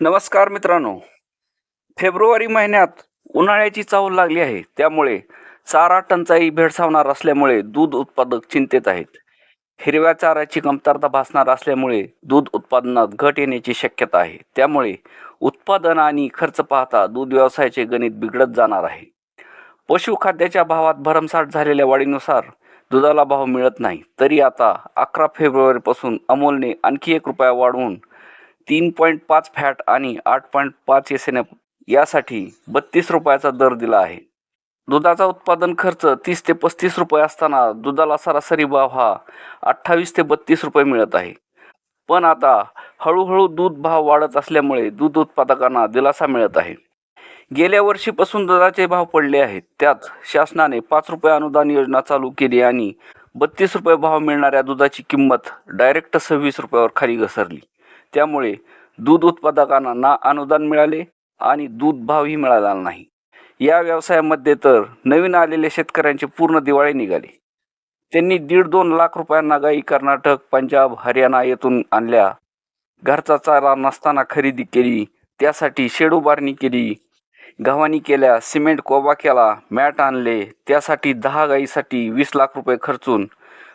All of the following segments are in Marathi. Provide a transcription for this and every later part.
नमस्कार मित्रांनो. फेब्रुवारी महिन्यात उन्हाळ्याची चाहूल लागली आहे. त्यामुळे चारा टंचाई भेडसावणार असल्यामुळे दूध उत्पादक चिंतेत आहेत. हिरव्या चाऱ्याची कमतरता भासणार असल्यामुळे दूध उत्पादनात घट येण्याची शक्यता आहे. त्यामुळे उत्पादन आणि खर्च पाहता दूध व्यवसायाचे गणित बिघडत जाणार आहे. पशुखाद्याच्या भावात भरमसाठ झालेल्या वाढीनुसार दुधाला भाव मिळत नाही. तरी आता अकरा फेब्रुवारीपासून अमोलने आणखी एक रुपया वाढवून तीन पॉईंट पाच फॅट आणि आठ पॉईंट पाच एस एन एफ यासाठी बत्तीस रुपयाचा दर दिला आहे. दुधाचा उत्पादन खर्च तीस ते पस्तीस रुपये असताना दुधाला सरासरी भाव हा अठ्ठावीस ते बत्तीस रुपये मिळत आहे. पण आता हळूहळू दूध भाव वाढत असल्यामुळे दूध उत्पादकांना दिलासा मिळत आहे. गेल्या वर्षीपासून दुधाचे भाव पडले आहेत. त्यात शासनाने पाच रुपये अनुदान योजना चालू केली आणि बत्तीस रुपये भाव मिळणाऱ्या दुधाची किंमत डायरेक्ट सव्वीस रुपयावर खाली घसरली. त्यामुळे दूध उत्पादकांना ना अनुदान मिळाले आणि दूध भावही मिळाला नाही. या व्यवसायामध्ये तर नवीन आलेल्या शेतकऱ्यांचे पूर्ण दिवाळी निघाले. त्यांनी दीड दोन लाख रुपयांना गाई कर्नाटक पंजाब हरियाणा येथून आणल्या. घरचा चारा नसताना खरेदी केली. त्यासाठी शेड उभारणी केली. गव्हाणी केल्या सिमेंट कोबा केला मॅट आणले. त्यासाठी दहा गाईसाठी वीस लाख रुपये खर्चून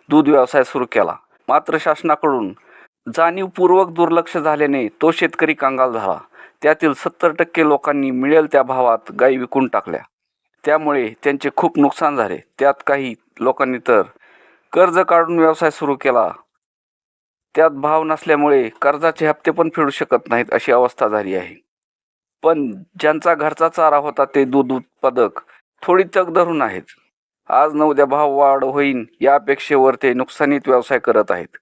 दूध व्यवसाय सुरू केला. मात्र शासनाकडून जाणीवपूर्वक दुर्लक्ष झाल्याने तो शेतकरी कंगाल झाला. त्यातील सत्तर टक्के लोकांनी मिळेल त्या भावात गायी विकून टाकल्या. त्यामुळे त्यांचे खूप नुकसान झाले. त्यात काही लोकांनी तर कर्ज काढून व्यवसाय सुरू केला. त्यात भाव नसल्यामुळे कर्जाचे हप्ते पण फेडू शकत नाहीत अशी अवस्था झाली आहे. पण ज्यांचा घरचा चारा होता ते दूध उत्पादक थोडी तग धरून आहेत. आज न उद्या भाव वाढ होईन या अपेक्षेवर ते नुकसानीत व्यवसाय करत आहेत.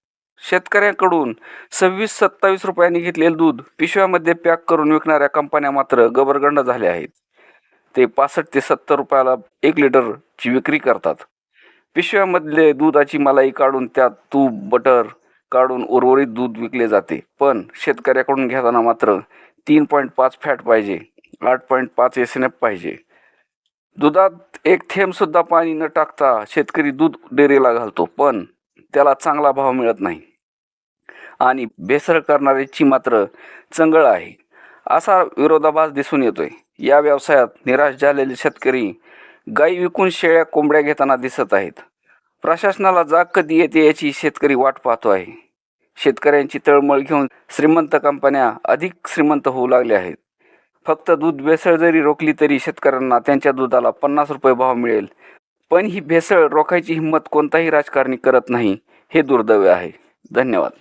शेतकऱ्यांकडून सव्वीस सत्तावीस रुपयांनी घेतलेले दूध पिशव्यामध्ये पॅक करून विकणाऱ्या कंपन्या मात्र गबरगंड झाल्या आहेत. ते पासष्ट ते सत्तर रुपयाला एक लिटरची विक्री करतात. पिशव्यामधले दुधाची मलाई काढून त्यात तूप बटर काढून उर्वरित दूध विकले जाते. पण शेतकऱ्याकडून घेताना मात्र तीन पॉईंट पाच फॅट पाहिजे आठ पॉईंट पाच एस एन एफ पाहिजे. दुधात एक थेंबसुद्धा पाणी न टाकता शेतकरी दूध डेअरीला घालतो पण त्याला चांगला भाव मिळत नाही. आणि भेसळ करणाऱ्याची मात्र चंगळ आहे. असा विरोधाभास दिसून येतोय. या व्यवसायात निराश झालेले शेतकरी गाई विकून शेळ्या कोंबड्या घेताना दिसत आहेत. प्रशासनाला जाग कधी येते याची शेतकरी वाट पाहतो आहे. शेतकऱ्यांची तळमळ घेऊन श्रीमंत कंपन्या अधिक श्रीमंत होऊ लागल्या आहेत. फक्त दूध भेसळ जरी रोखली तरी शेतकऱ्यांना त्यांच्या दुधाला पन्नास रुपये भाव मिळेल. पण ही भेसळ रोखायची हिंमत कोणताही राजकारणी करत नाही हे दुर्दैव आहे. धन्यवाद.